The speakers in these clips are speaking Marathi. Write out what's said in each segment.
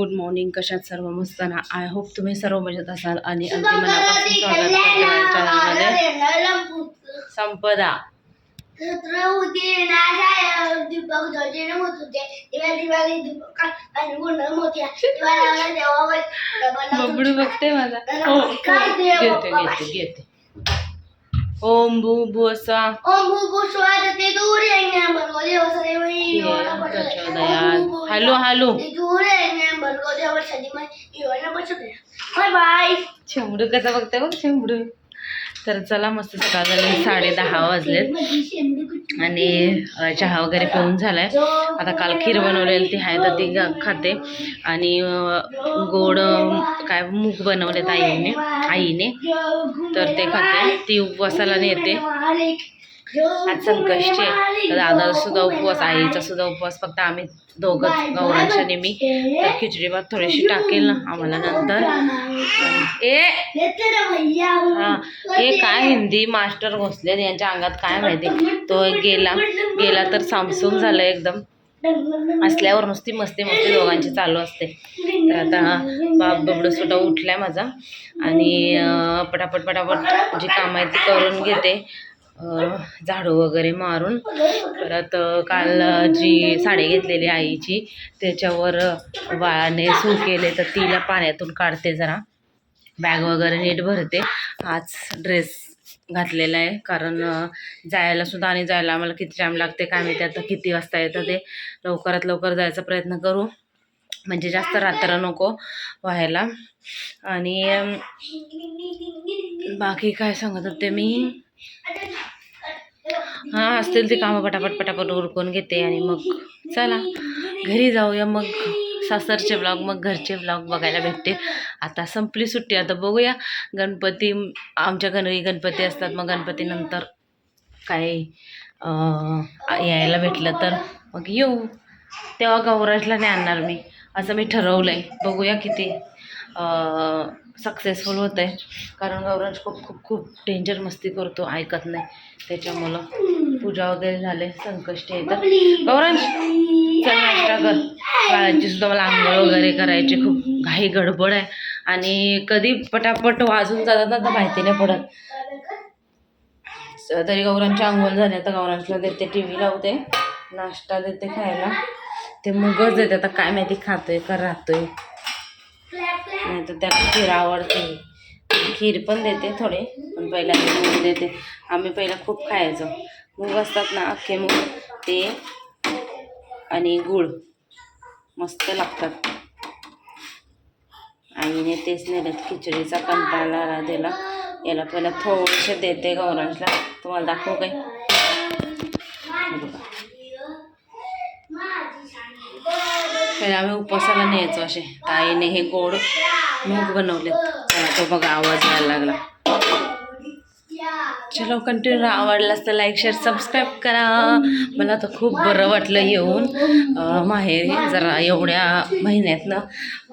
गुड मॉर्निंग कशात सर्व मस्त ना? आय होप तुम्ही सर्व मजेत असाल आणि अगदी मनापासून स्वागत करते माझ्या चॅनलमध्ये संपदा. बबडू बघते माझा हो हो. घेते घेते घेते. ओम भू भू असा ओम भू स्वाद ते दूर येणे बरगो देव सदैव प्रचोदयात हॅलो हॅलो. दूर येणे बरगो देव सदैव येवना बचते बाय बाय. शेंबडू कसा बघते बघ शेंबडू. तर चला मस्त सकाळ झाली साडे दहा वाजलेत. आणि चहा वगैरे पिऊन झालाय. आता काल खीर बनवलेली ती आहे तर ती खाते. आणि गोड काय मूग बनवलेत आईने आईने. तर ते खाते. ती उपवासाला नेते. आज संकष्टी आहे. दादाचा सुद्धा उपवास आईचा सुद्धा उपवास फक्त आम्ही दोघंच गौरांच्या नेहमी तर खिचडी भात थोडीशी टाकेल ना आम्हाला नंतर. ए हा हे काय हिंदी मास्टर घोसले यांच्या अंगात काय माहिती? तो गेला गेला तर सामसूम झालं एकदम. असल्यावर नुसती मस्ती मस्ती दोघांची चालू असते. तर आता बाप बबडं सुद्धा उठलाय माझा. आणि पटापट पटापट जी कामं आहेत ती करून घेते. झाडू वगैरे मारून परत काल जी साडी घेतलेली आईची त्याच्यावर अं, बाळाने सू केले तर तिला पाण्यातून काढते जरा. बॅग वगैरे नीट भरते. आज ड्रेस घातलेला आहे. कारण जायला सुद्धा आणि जायला आम्हाला किती टाईम लागते काय माहिती आता किती वाजता येतं ते. लवकरात लवकर जायचा प्रयत्न करू. म्हणजे जास्त रात्र नको व्हायला. आणि बाकी काय सांगत होते मी? हां असतील ती कामं पटापट पटापट उरकून घेते आणि मग चला. घरी जाऊया मग. सासरचे ब्लॉग मग घरचे ब्लॉग बघायला भेटते आता संपली सुट्टी आता बघूया. गणपती आमच्या घरी गणपती असतात. मग गणपतीनंतर काय यायला भेटलं तर मग येऊ. तेव्हा गौराजला नाही आणणार मी. असं मी ठरवलं आहे बघूया किती सक्सेसफुल होतं आहे कारण गौरांश खूप खूप खूप डेंजर मस्ती करतो ऐकत नाही. त्याच्यामुळं पूजा वगैरे झाले संकष्टी येतात. गौरांश चल नाश्ता कर बाळाची सुद्धा मला आंघोळ वगैरे करायची खूप घाई गडबड आहे. आणि कधी पटापट वाजून जातात ना तर माहिती नाही पडत. स- तरी गौरांची आंघोळ झाली. आता गौरांशला देते टी व्ही लावते. नाश्ता देते खायला. ते मुगच देते. आता काय माहिती खातोय का राहतोय. नाही तर त्याला खीर आवडते. खीर पण देते थोडे पण पहिला मूग देते. आम्ही पहिला खूप खायचो. मूग असतात ना अख्खे मूग ते आणि गुळ. मस्त लागतात. आईने तेच नेलं खिचडीचा कंटाळा दिला याला पहिला थोडेसे देते गौरांशला तुम्हाला दाखवू काय? बघा. पहिले आम्ही उपवासाला न्यायचो असे. ताईने हे गोड मूग बनवले. तो बघा आवाज यायला लागला. चलो कंटिन्यू आवडलास तर लाईक शेअर सबस्क्राईब करा. मला तर खूप बरं वाटलं येऊन. माहेर माहेरी जरा एवढ्या महिन्यातनं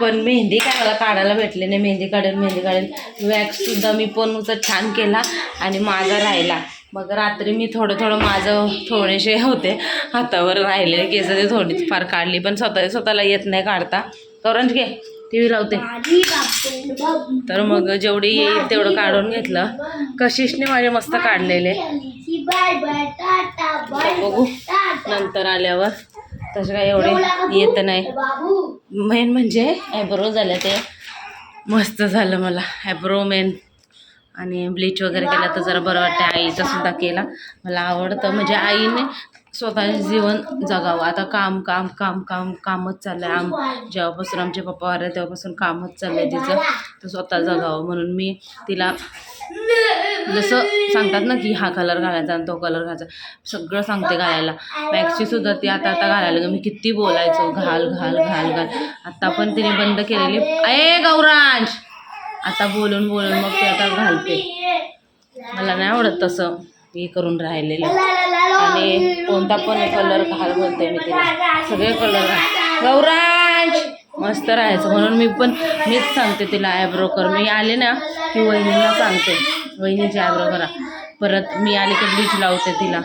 पण मेहंदी काय मला काढायला भेटली नाही. मेहंदी काढेल मेहंदी काढेल. वॅक्ससुद्धा मी पण छान केला आणि माझा राहिला. मग रात्री मी थोडं थोडं माझं थोडेसे होते हातावर राहिले केस ते थोडी फार काढली पण स्वतः स्वतःला येत नाही काढता. करंज घे टी व्ही लावते. तर मग जेवढी येईल तेवढं काढून घेतलं. कशिशने माझे मस्त काढलेले. बघू नंतर आल्यावर तसं काय एवढे येत नाही. मेन म्हणजे आयब्रो झाल्या ते. मस्त झालं मला ॲब्रो मेन. आणि ब्लीच वगैरे केला तर जरा बरं वाटतं आईचा सुद्धा केला. मला आवडतं. म्हणजे आईने स्वतःचे जीवन जगावं. आता काम काम काम काम कामच चाललं आहे आम जेव्हापासून आमचे पप्पा वारले तेव्हापासून कामच चाललं आहे तिचं. तर स्वतः जगावं म्हणून मी तिला जसं सांगतात ना की हा कलर घालायचा आणि तो कलर घालायचा. सगळं सांगते घालायला. मॅक्सची सुद्धा ती आता आता घालायला मी किती बोलायचो घाल घाल घाल घाल. आता पण तिने बंद केलेली. ए गौरांश! आता बोलून बोलून मग ते आता घालते. मला नाही आवडत तसं. हे करून राहिलेलं. आणि कोणता पण कलर घाल बोलते मी तिला. सगळे कलर घाल. गौरांश मस्त राहायचं. म्हणून मी पण मीच सांगते तिला आयब्रो कर. मी आले ना की वहिनीला सांगते. वहिनीची आयब्रो करा. परत मी आले की ब्लीच लावते तिला.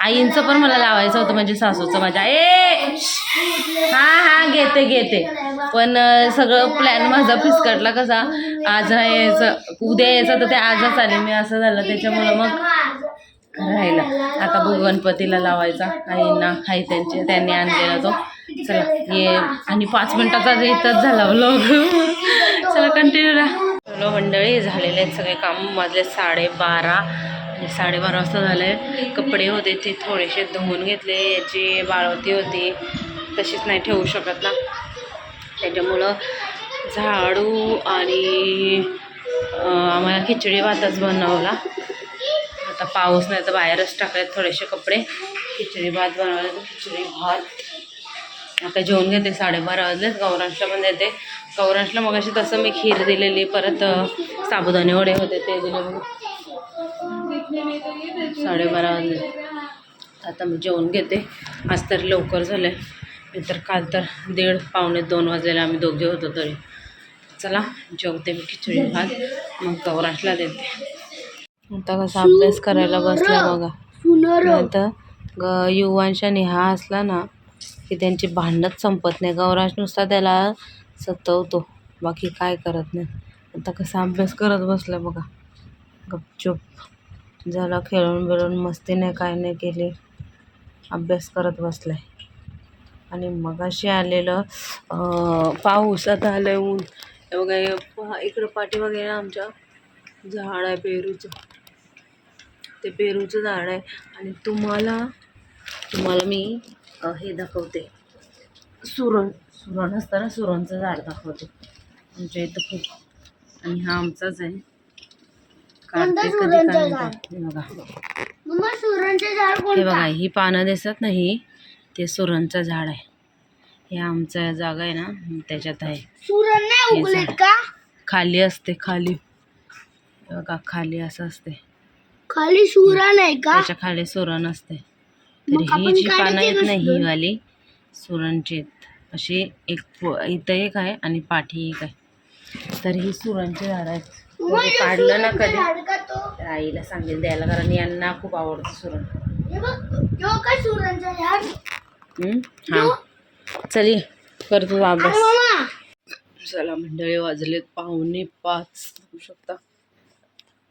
आईंचं पण मला लावायचं होतं म्हणजे सासूचं. माझ्या ए! हा हा घेते घेते. पण सगळं प्लॅन माझा फिसकटला कसा? आज नाही यायचं उद्या यायचं तर ते आजच आले. मी असं झालं त्याच्यामुळं मग राहिला. आता बघ गणपतीला लावायचा. आईंना आई त्यांचे त्यांनी आणलेला तो. चला ये. आणि पाच मिनिटाचा इथंच झाला ब्लॉग चला कंटिन्यू राहा चलो मंडळी झालेले आहेत सगळे काम. माझे साडेबारा आणि साडेबारा वाजता झाले. कपडे होते ते थोडेसे धुवून घेतले. याची बाळवती होती. तशीच नाही ठेवू शकत ना. त्याच्यामुळं झाडू आणि आम्हाला खिचडी भातच बनवला. आता पाऊस नाही तर बाहेरच टाकलेत थोडेसे कपडे. खिचडी भात बनवले तर खिचडी भात. आता जेवण घेते साडेबारा वाजलेत. गौरांशला पण देते. गौरांशला मग अशी तसं मी खीर दिलेली परत साबुदाणे वडे होते ते दिले मग साडेबारा वाजले. आता मी जेवून घेते. आज तर लवकर झालं. आहे तर काल तर दीड पावणे दोन वाजलेला आम्ही दोघे होतो तरी चला जेवते मी खिचडी भात. मग गौराशला देते. आता कसा अभ्यास करायला बसला बघा. आता ग युवांशा नेहा असला ना की त्यांची भांडणच संपत नाही. गौराश नुसता त्याला सतवतो. बाकी काय करत नाही. आता कसा अभ्यास करत बसला बघा. गपचूप. झाला खेळून बिळून मस्ती नाही काय नाही केली. अभ्यास करत बसलाय. आणि मगाशी आलेलं पाऊस आता आलं ऊन. बघा हे पहा, इकडं पाठीमागे ना आमच्या झाड आहे पेरूचं. ते पेरूचं झाड आहे. आणि तुम्हाला तुम्हाला मी हे दाखवते. सुरण. सुरण असतं ना सुरणचं झाड दाखवते. आमच्या इथं खूप. आणि हा आमचाच आहे. हे बघा ही पानं दिसत नाही. ते सुरणचं झाड आहे. हे आमचं जागा आहे ना त्याच्यात आहे. हे. का? खाली असते खाली. बघा खाली असं असते. खाली सुरण आहे का? त्याच्याखाली सुरण असते. तर ही जी पानं आहेत ना ही. वाली सुरणची अशी एक इथं एक आहे आणि पाठी एक आहे. तर ही सुरणची झाड आहेत. काढलं ना कधी? आईला सांगेल द्यायला कारण यांना खूप आवडतं सुरण हे. चल ये, कर तुझा आणि अभ्यास. चला मंडळी वाजलेत पाहुणे पाच. बघू शकता.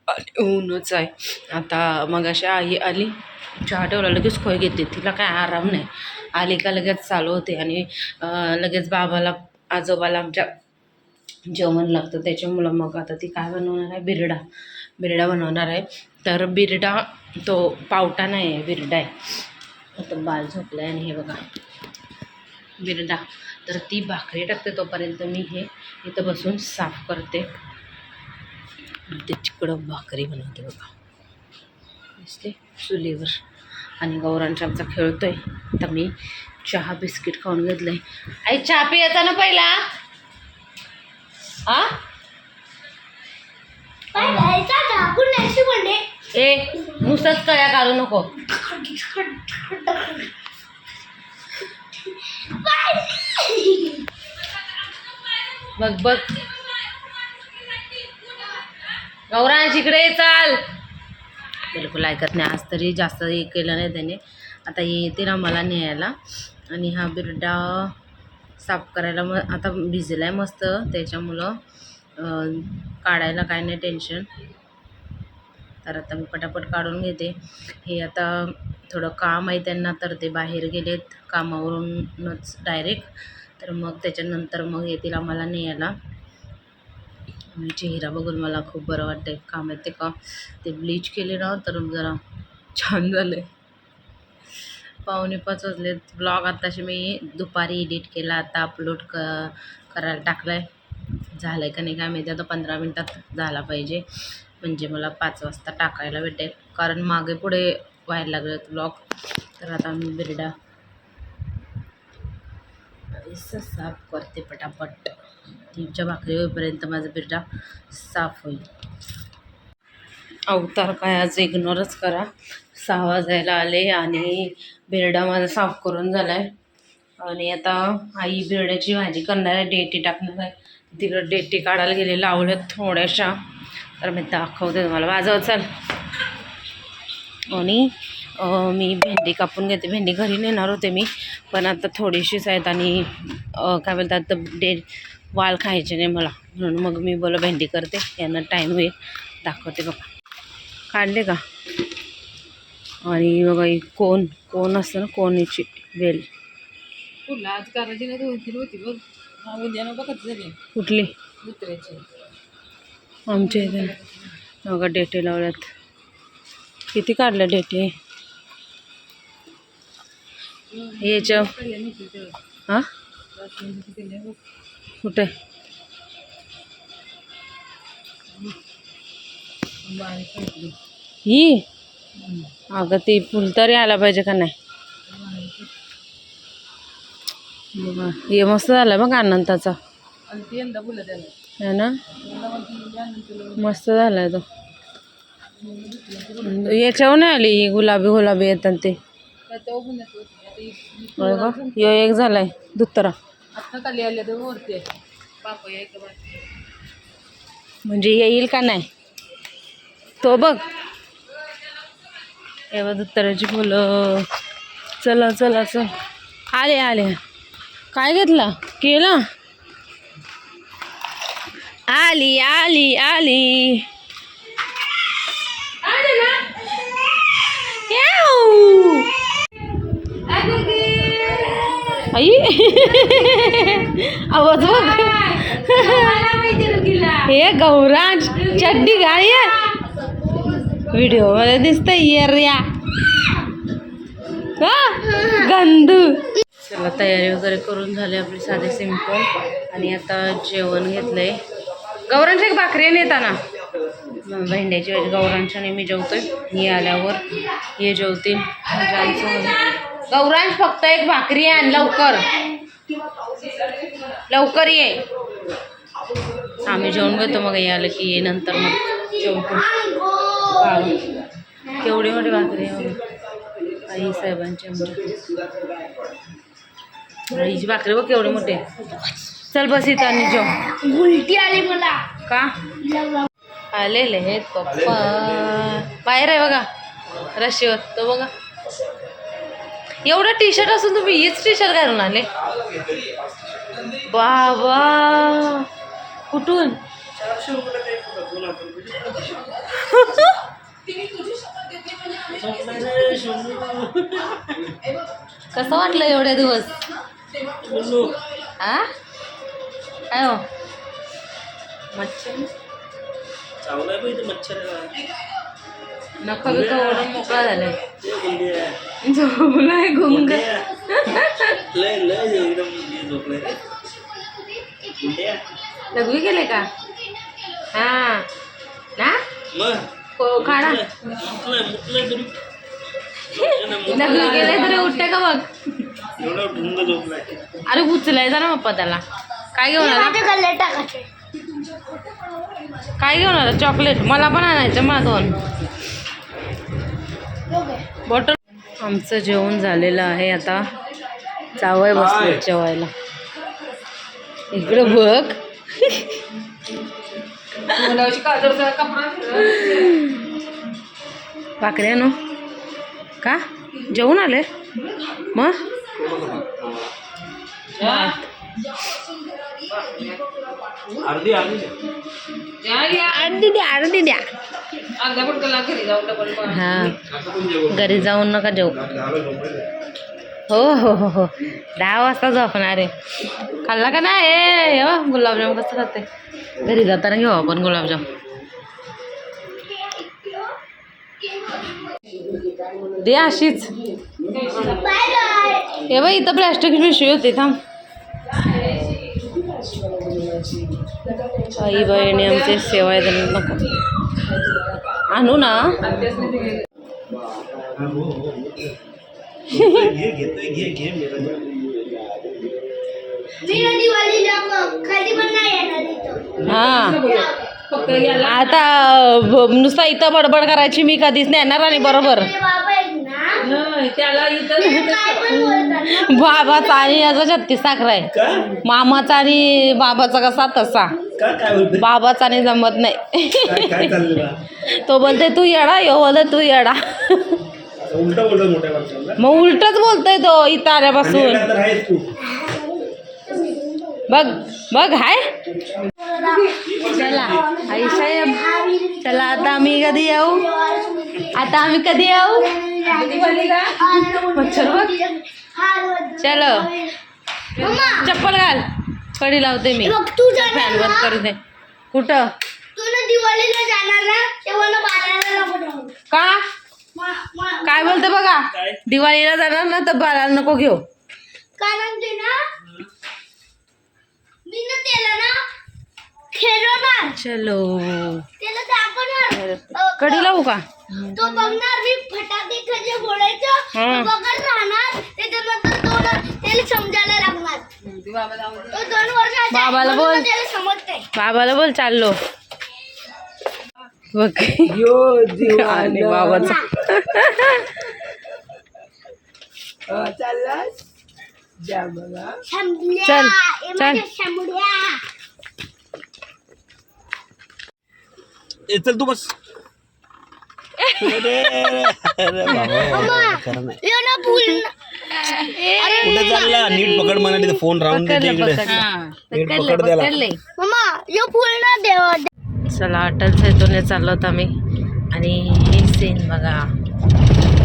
आणि ऊनच आहे. आता मग अशी आई आली चहा ठेवला लगेच खोय घेते. तिला काय आराम नाही. आली का लगेच चालू होते. आणि लगेच बाबाला आजोबाला आमच्या जेवण लागतं. त्याच्यामुळं मग आता ती काय बनवणार आहे? बिरडा. बिरडा बनवणार आहे. तर बिरडा तो पावटा नाही आहे बिरडा आहे. आता बाल झोपला आहे आणि हे बघा. बिरडा तर ती भाकरी टाकते तोपर्यंत मी हे इथं बसून साफ करते. ते चिकडं भाकरी बनवते बघा. दिसते चुलीवर. आणि गौरांच्या आमचा खेळतोय. तर मी चहा बिस्किट खाऊन घेतलंय. आई चहा पियाचा ना पहिला? आ? ए नुसतंच कळ्या काढू नको. बघ बघ. गौरांश इकडे चाल. बिलकुल ऐकत नाही. आज तरी जास्त हे केलं नाही त्याने. आता हे येते ना मला न्यायला. आणि हा बिरडा साफ करायला मग आता भिजला आहे मस्त. त्याच्यामुळं काढायला काय नाही टेन्शन तर आता मी पटापट काढून घेते. हे आता थोडं काम आहे त्यांना तर ते बाहेर गेलेत कामावरूनच डायरेक्ट तर मग त्याच्यानंतर मग येतील आम्हाला न्यायला. आणि चेहरा बघून मला खूप बरं वाटते काम आहे ते का? ते ब्लीच केले ना तर जरा छान झाले पावणे पाच वाजलेत. ब्लॉग आत्ताशी मी दुपारी एडिट केला आता अपलोड क करायला टाकला आहे झालं आहे का नाही काय माहिती आता पंधरा मिनटात झाला पाहिजे. म्हणजे मला पाच वाजता टाकायला भेटेल. कारण मागे पुढे व्हायला लागलेत ब्लॉग तर आता मी बिरडा साफ करते पटापट. तीनच्या भाकरी होईपर्यंत माझा बिरडा साफ होईल. अवतार काय आज इग्नोरच करा. सहा वाजायला आले आणि बिरडा माझा साफ करून झाला आहे आणि आता आई बिरड्याची भाजी करणार आहे डेटी टाकणार आहे. तिकडं डेटी काढायला गेले लावल्यात थोड्याशा. तर मी दाखवते तुम्हाला. वाजव चाल. आणि मी भेंडी कापून घेते. भेंडी घरी नेणार होते मी पण आता थोडीशीच आहेत आणि काय बोलतात डे वाल खायचे नाही मला. म्हणून मग मी बोला भेंडी करते. यांना टाईम होईल. दाखवते बघा. काढले का? आणि बघा ही कोण कोण असतं ना कोणीची वेल. फुलं आज करायची नाही होती बघ. उद्या बघत झाली कुठली? दुसऱ्याची. आमच्या इथे. बघा डेटे लावल्यात. किती काढल्या डेटे? याच्या हां? कुठे? ही? अगं ती फुल तरी आला पाहिजे का नाही? हे मस्त झालं बघ अनंताचा. है ना? मस्त झालाय तो. याच्यावर नाही आली ही गुलाबी गुलाबी येतात ते. यो एक झालाय दुत्तरा म्हणजे येईल का नाही? तो बघ. हे बघ दुत्तराची फुलं चला चला चल. आले आले. काय घेतला? केला? आली आली आली याऊ. आई. आवाज बघ. हे गौराज चड्डी गाडी व्हिडिओमध्ये दिसतंय येर्या गंदू चला तयारी वगैरे करून झाली आपली साधे सिंपल आणि आता जेवण घेतलंय. गौरांच्या एक भाकरी नेताना भेंड्याची भाजी गौरांच्या मी जेवतोय. ही आल्यावर हे जेवतील गौरांश फक्त एक भाकरी आण लवकर. लवकर ये. आम्ही जेवण घेतो मग हे आलं की ये नंतर मग जेवतो. वाव. केवढी मोठी भाकरी आहे. आई साहेबांची आमच्या भाकरी बघ केवढी मोठी आहे. चल बस इथं आणि जेव उलटी आली मला. का? आलेले आहेत पप्पा. बाहेर आहे बघा. रशीवर. तो बघा. एवढं टी शर्ट असून तुम्ही हीच टी शर्ट घालून आले. बाबा. कुठून? कसं वाटलं एवढ्या दिवस? आ? काय हो मच्छर इथे मच्छर. नका बी कवडं मोकळा झालाय. झोपलाय गुंग लय लय एकदम झोपलंय. रे. गुंडी आहे. लघवी गेले का? हा. ना? को काढा. लघवी गेले तरी उठते का बघ? एवढा ढुंग झोपलाय. अरे उचलायचा ना पप्पा त्याला. काय घेऊन आला? माझ्या गल्ल्यात टाकायचे. काय घेऊन आला? चॉकलेट. मला पण आणायचं मला दोन दोघे बॉटल. आमचं जेवण झालेलं आहे आता. जावय बसलो जेवायला. इकडे बघ. मुलाची काजरचा कपडा भाकरी आणू? का? जेवून आले? मग? अर्धी अर्धी अर्धी द्या अर्धी द्या. हा. घरी जाऊन नका जेऊ हो हो हो हो. दहा वाजता झोपणार आहे. खाल्ला का नाही? ए, हो गुलाबजाम कसं खाते? घरी जाताना घेऊ आपण गुलाबजाम. दे अशीच. हे बाई इथं प्लॅस्टिक पिशवी होती थांब. आई बहिणी आमचे सेवा नको. आणू ना. हा. आता नुसता इथं बडबड करायची मी कधीच नाही येणार आणि बरोबर माझे बाबा आहेत ना हं, त्याला इथं बाबाचा आणि याचा छत्तीस साखर आहे. मामाचा आणि बाबाचा कसा तसा. का काय बोलते बाबाचा आणि जमत नाही. काय काय चाललं बा? तो बोलते तू येडा यो बोलते तू येडा. उलट बोलतो मोठ्या माणसाला. मग उलटच बोलतोय तो इथं आल्यापासून. तू. बघ बघ हाय. चला आई साहेब चला आता आम्ही कधी येऊ? आता आम्ही कधी येऊ? मच्छर बघ. चलो. चप्पल घाल. कडी लावते मी. बघ तू फॅन जाणार बंद करू दे. कुठं? तू ना दिवाळीला जाणार ना? तेव्हा ना बाजाराला नको जाऊ. का? काय बोलते बघा? दिवाळीला जाणार ना तर बाळाला नको घेऊ. कारण ते ना चलो कडी लावू का? तो बघणार मी फटाके फोडायचं. तो बघत राहणार. त्याच्यानंतर तो ना त्याला समजायला लागणार. तो दोन वर्षाचा आहे, बाबाला बोल. त्याला समजतंय. बाबाला बोल चाललो. बघ. आणि बाबाचा. चल, चल. माझ्या शंभल्या. ए, चल तू बस कुठे चालला नीट पकड फोन राहून देते इकडे पकडलं नीट पकडलं पकड त्याला. पकडलंय मम्मा यो फुल ना देव चला अटल सेतूने चाललो होतो आम्ही आणि हे सीन बघा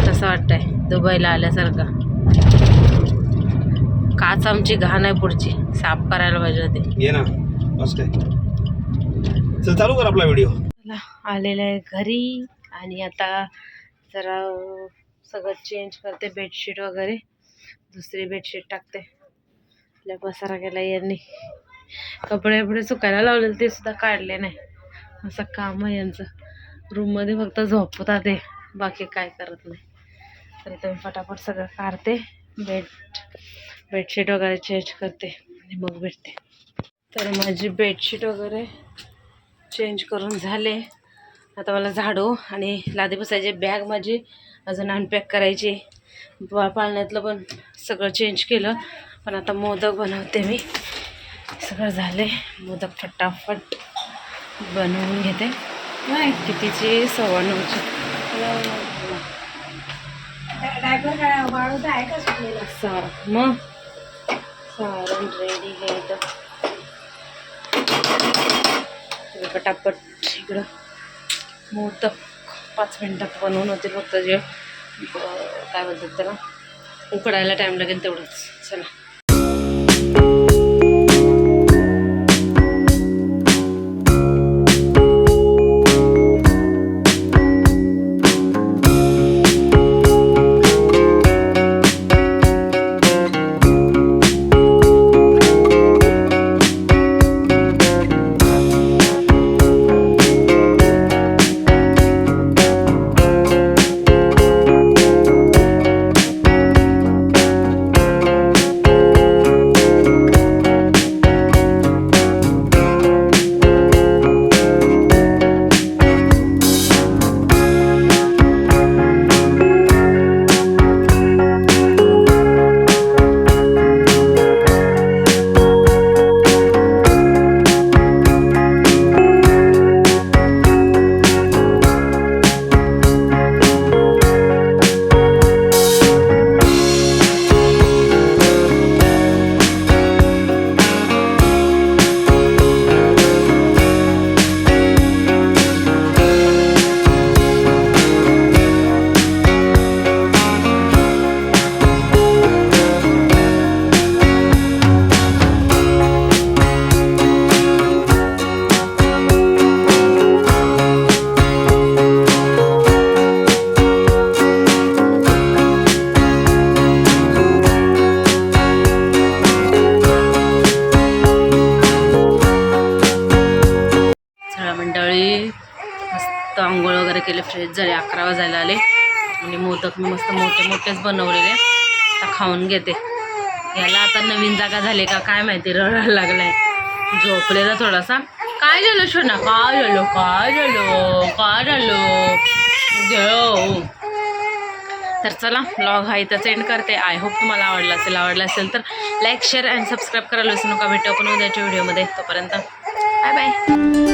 कसं वाटतंय दुबईला आल्यासारखं काच आमची घाण आहे पुढची साफ करायला पाहिजे होती ये ना मस्त आहे चल चालू कर आपला व्हिडिओ आलेलं आहे घरी आणि आता जरा सगळं चेंज करते बेडशीट वगैरे. दुसरी बेडशीट टाकते. आपल्या पसारा केला यांनी. कपडे वपडे सुकायला लावलेले ते सुद्धा काढले नाही. असं काम आहे यांचं. रूममध्ये फक्त झोपतात ते. बाकी काय करत नाही. तर इथं मी फटाफट सगळं काढते. बेड बेडशीट वगैरे चेंज करते आणि मग भेटते. तर माझी बेडशीट वगैरे चेंज करून झाले. आता मला झाडू आणि लादी बसायची बॅग माझी अजून अनपॅक करायची. पाळण्यातलं पण सगळं चेंज केलं. पण आता मोदक बनवते मी. सगळं झाले. मोदक फटाफट बनवून घेते. कितीची सव्वा नऊची. सा मग? सारण रेडी हे तर सगळं पटापट इकडं मोदक पाच मिनटात बनवून होते फक्त जे काय बोलतात त्याला? उकडायला टाईम लागेल तेवढंच. चला. केले फ्रेश झाले अकरा वाजायला आले. आणि मोदक मी मस्त मोठे मोठेच बनवलेले. आता खाऊन घेते. याला आता नवीन जागा झाली का काय माहिती रडायला लागलाय. झोपलेला थोडासा. काय झालं शोना? काय झालं? काय झालं? काय झालं? तर चला ब्लॉग हा इथंच एंड करते. आय होप तुम्हाला आवडला असेल आवडला असेल तर लाईक शेअर अँड सबस्क्राईब करायला विसरू नका. भेटू आपण उद्याच्या व्हिडिओमध्ये तोपर्यंत बाय बाय